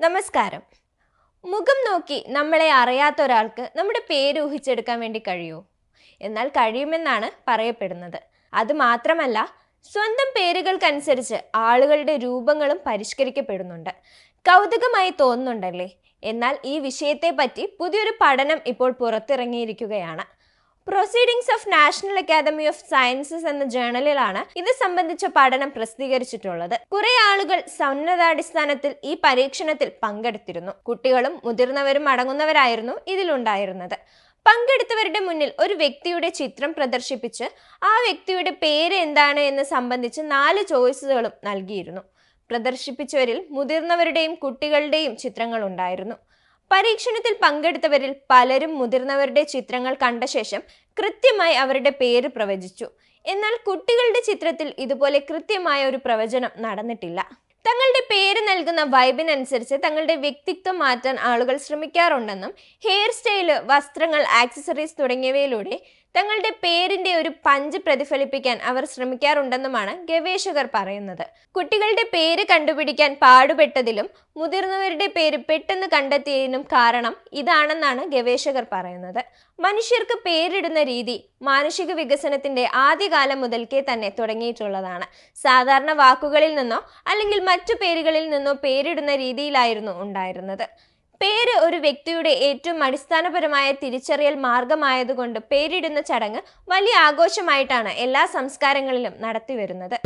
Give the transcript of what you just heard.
നമസ്കാരം. മുഖം നോക്കി നമ്മളെ അറിയാത്ത ഒരാൾക്ക് നമ്മുടെ പേര് ഊഹിച്ചെടുക്കാൻ വേണ്ടി കഴിയുമോ എന്നാൽ കഴിയുമെന്നാണ് പറയപ്പെടുന്നത്. അത് മാത്രമല്ല സ്വന്തം പേരുകൾക്കനുസരിച്ച് ആളുകളുടെ രൂപങ്ങളും പരിഷ്കരിക്കപ്പെടുന്നുണ്ട്. കൗതുകമായി തോന്നുന്നുണ്ടല്ലേ? എന്നാൽ ഈ വിഷയത്തെ പറ്റി പുതിയൊരു പഠനം ഇപ്പോൾ പുറത്തിറങ്ങിയിരിക്കുകയാണ്. Proceedings of national academy of sciences എന്ന ജേണലിലാണ് ഇത് സംബന്ധിച്ച പഠനം പ്രസിദ്ധീകരിച്ചിട്ടുള്ളത്. കുറെ ആളുകൾ സന്നദ്ധാടിസ്ഥാനത്തിൽ ഈ പരീക്ഷണത്തിൽ പങ്കെടുത്തിരുന്നു. കുട്ടികളും മുതിർന്നവരും അടങ്ങുന്നവരായിരുന്നു ഇതിലുണ്ടായിരുന്നത്. പങ്കെടുത്തവരുടെ മുന്നിൽ ഒരു വ്യക്തിയുടെ ചിത്രം പ്രദർശിപ്പിച്ച് ആ വ്യക്തിയുടെ പേര് എന്താണ് എന്ന് സംബന്ധിച്ച് നാല് ചോയ്സുകളും നൽകിയിരുന്നു. പ്രദർശിപ്പിച്ചവരിൽ മുതിർന്നവരുടെയും കുട്ടികളുടെയും ചിത്രങ്ങൾ ഉണ്ടായിരുന്നു പരീക്ഷണത്തിൽ പങ്കെടുത്തവരിൽ പലരും മുതിർന്നവരുടെ ചിത്രങ്ങൾ കണ്ട ശേഷം കൃത്യമായി അവരുടെ പേര് പ്രവചിച്ചു. എന്നാൽ കുട്ടികളുടെ ചിത്രത്തിൽ ഇതുപോലെ കൃത്യമായ ഒരു പ്രവചനം നടന്നിട്ടില്ല. തങ്ങളുടെ പേര് നൽകുന്ന വൈബിനനുസരിച്ച് തങ്ങളുടെ വ്യക്തിത്വം മാറ്റാൻ ആളുകൾ ശ്രമിക്കാറുണ്ടെന്നും ഹെയർ സ്റ്റൈൽ വസ്ത്രങ്ങൾ ആക്സസറീസ് തുടങ്ങിയവയിലൂടെ തങ്ങളുടെ പേരിന്റെ ഒരു പഞ്ച് പ്രതിഫലിപ്പിക്കാൻ അവർ ശ്രമിക്കാറുണ്ടെന്നുമാണ് ഗവേഷകർ പറയുന്നത്. കുട്ടികളുടെ പേര് കണ്ടുപിടിക്കാൻ പാടുപെട്ടതിലും മുതിർന്നവരുടെ പേര് പെട്ടെന്ന് കണ്ടെത്തിയതിനും കാരണം ഇതാണെന്നാണ് ഗവേഷകർ പറയുന്നത്. മനുഷ്യർക്ക് പേരിടുന്ന രീതി മാനുഷിക വികസനത്തിന്റെ ആദ്യകാലം മുതൽക്കേ തന്നെ തുടങ്ങിയിട്ടുള്ളതാണ്. സാധാരണ വാക്കുകളിൽ നിന്നോ അല്ലെങ്കിൽ മറ്റു പേരുകളിൽ നിന്നോ പേരിടുന്ന രീതിയിലായിരുന്നു ഉണ്ടായിരുന്നത്. പേര് ഒരു വ്യക്തിയുടെ ഏറ്റവും അടിസ്ഥാനപരമായ തിരിച്ചറിയൽ മാർഗമായതുകൊണ്ട് പേരിടുന്ന ചടങ്ങ് വലിയ ആഘോഷമായിട്ടാണ് എല്ലാ സംസ്കാരങ്ങളിലും നടത്തിവരുന്നത്